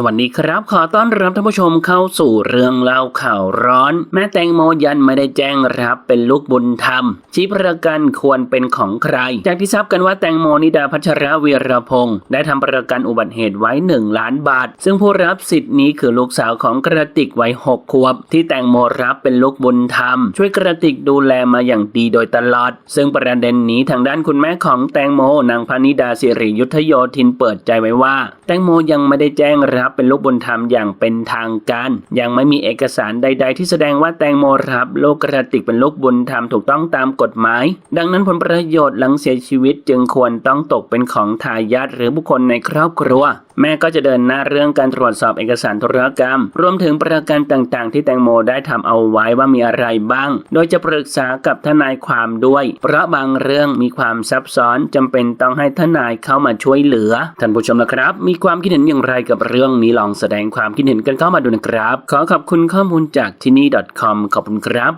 สวัสดีครับ ขอต้อนรับท่านผู้ชมเข้าสู่เรื่องเล่าข่าวร้อน แม่แตงโมยันไม่ได้แจ้งรับเป็นลูกบุญธรรมชี้ประกันควรเป็นของใคร จากที่ทราบกันว่าแตงโมนิดาพัชรวีรพงศ์ได้ทำประกันอุบัติเหตุไว้ 1 ล้านบาท ซึ่งผู้รับสิทธิ์นี้คือลูกสาวของกระติกวัย6ขวบ ที่แตงโมรับเป็นลูกบุญธรรม ช่วยกระติกดูแลมาอย่างดีโดยตลอด ซึ่งประเด็นนี้ทางด้านคุณแม่ของแตงโมนางพนิดาสิริยุทธโยธินเปิดใจไว้ว่า แตงโมยังไม่ได้แจ้งรับเป็นลูกบุญธรรมอย่างเป็นทางการ ยังไม่มีเอกสารใด ๆ ที่แสดงว่าแตงโมรับลูกกระติกเป็นลูกบุญธรรมถูกต้องตามกฎหมาย ดังนั้นผลประโยชน์หลังเสียชีวิตจึงควรต้องตกเป็นของทายาทหรือบุคคลในครอบครัว แม่ก็จะเดินหน้าเรื่องการตรวจสอบเอกสารธุรกรรม รวมถึงประกันต่างๆ ที่แตงโมได้ทำเอาไว้ว่ามีอะไรบ้าง โดยจะปรึกษากับทนายความด้วย เพราะบางเรื่องมีความซับซ้อนจำเป็นต้องให้ทนายเข้ามาช่วยเหลือ ท่านผู้ชมนะครับ มีความคิดเห็นอย่างไรกับเรื่องนี้ลองแสดงความคิดเห็นกันเข้ามาดูนะครับ ขอขอบคุณข้อมูลจากที่นี่ .com ขอบคุณครับ